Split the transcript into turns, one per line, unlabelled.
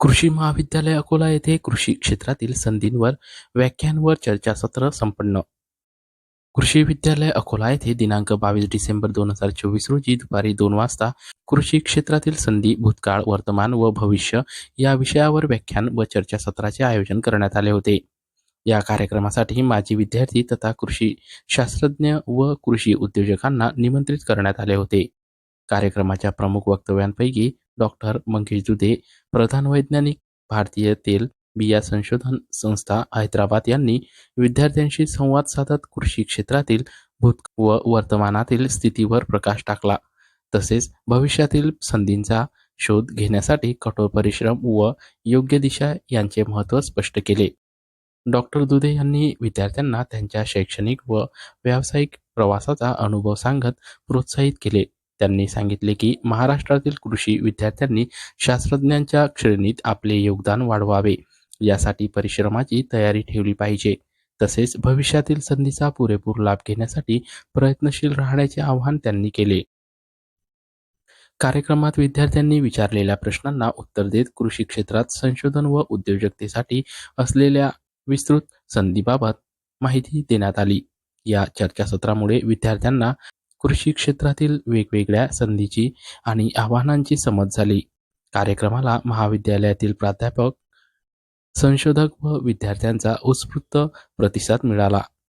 कृषी महाविद्यालय अकोला येथे कृषी क्षेत्रातील संधींवर व्याख्यान व चर्चासत्र संपन्न. कृषी विद्यालय अकोला येथे दिनांक बावीस डिसेंबर दोन हजार चोवीस रोजी दुपारी दोन वाजता कृषी क्षेत्रातील संधी भूतकाळ वर्तमान व भविष्य या विषयावर व्याख्यान व चर्चासत्राचे आयोजन करण्यात आले होते. या कार्यक्रमासाठी माजी विद्यार्थी तथा कृषी शास्त्रज्ञ व कृषी उद्योजकांना निमंत्रित करण्यात आले होते. कार्यक्रमाच्या प्रमुख वक्तव्यांपैकी डॉक्टर मंगेश दुधे प्रधान वैज्ञानिक भारतीय तेल बिया संशोधन संस्था हैदराबाद यांनी विद्यार्थ्यांशी संवाद साधत कृषी क्षेत्रातील भूत व वर्तमानातील स्थितीवर प्रकाश टाकला. तसेच भविष्यातील संधींचा शोध घेण्यासाठी कठोर परिश्रम व योग्य दिशा यांचे महत्त्व स्पष्ट केले. डॉक्टर दुधे यांनी विद्यार्थ्यांना त्यांच्या शैक्षणिक व व्यावसायिक प्रवासाचा अनुभव सांगत प्रोत्साहित केले. त्यांनी सांगितले की महाराष्ट्रातील कृषी विद्यार्थ्यांनी शास्त्रज्ञांच्या श्रेणीत आपले योगदान वाढवावे. यासाठी परिश्रमाची तयारी ठेवली पाहिजे. तसेच भविष्यातील संधीचा पुरेपूर लाभ घेण्यासाठी प्रयत्नशील राहण्याचे आवाहन त्यांनी केले. कार्यक्रमात विद्यार्थ्यांनी विचारलेल्या प्रश्नांना उत्तर देत कृषी क्षेत्रात संशोधन व उद्योजकतेसाठी असलेल्या विस्तृत संधीबाबत माहिती देण्यात आली. या चर्चासत्रामुळे विद्यार्थ्यांना कृषी क्षेत्रातील वेगवेगळ्या संधीची आणि आव्हानांची समज झाली. कार्यक्रमाला महाविद्यालयातील प्राध्यापक संशोधक व विद्यार्थ्यांचा उत्स्फूर्त प्रतिसाद मिळाला.